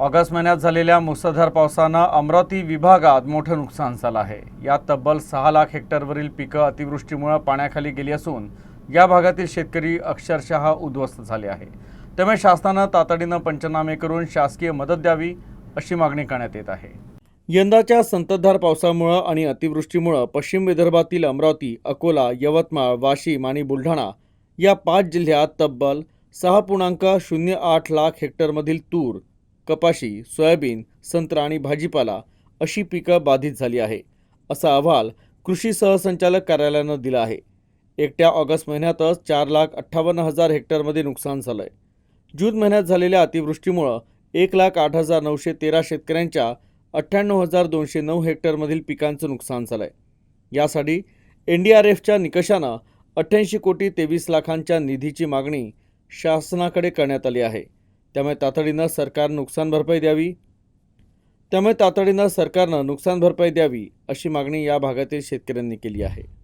August महिन्यात झालेल्या मुसळधार पावसानं अमरावती विभागात मोठं नुकसान झालं आहे. यात तब्बल सहा लाख हेक्टरवरील पिकं अतिवृष्टीमुळे पाण्याखाली गेली असून या भागातील शेतकरी अक्षरशः उद्ध्वस्त झाले आहे. त्यामुळे शासनानं तातडीनं पंचनामे करून शासकीय मदत द्यावी अशी मागणी करण्यात येत आहे. यंदाच्या संततधार पावसामुळं आणि अतिवृष्टीमुळं पश्चिम विदर्भातील अमरावती अकोला यवतमाळ वाशिम आणि बुलढाणा या पाच जिल्ह्यात तब्बल सहा पूर्णांक शून्य आठ लाख हेक्टरमधील तूर कपाशी सोयाबीन संत्रा आणि भाजीपाला अशी पिकं बाधित झाली आहे असा अहवाल कृषी सहसंचालक कार्यालयानं दिला आहे. एकट्या ऑगस्ट महिन्यातच चार लाख अठ्ठावन्न हजार हेक्टरमध्ये नुकसान झालंय. जून महिन्यात झालेल्या अतिवृष्टीमुळं एक लाख आठ हजार नऊशे तेरा शेतकऱ्यांच्या अठ्ठ्याण्णव हजार दोनशे नऊ हेक्टरमधील पिकांचं नुकसान झालं आहे यासाठी एन डी आर एफच्या निकषानं अठ्ठ्याऐंशी कोटी तेवीस लाखांच्या निधीची मागणी शासनाकडे करण्यात आली आहे. त्यामुळे तातडीनं सरकार नुकसान भरपाई द्यावी त्यामुळे तातडीनं सरकारनं नुकसान भरपाई द्यावी अशी मागणी या भागातील शेतकऱ्यांनी केली आहे.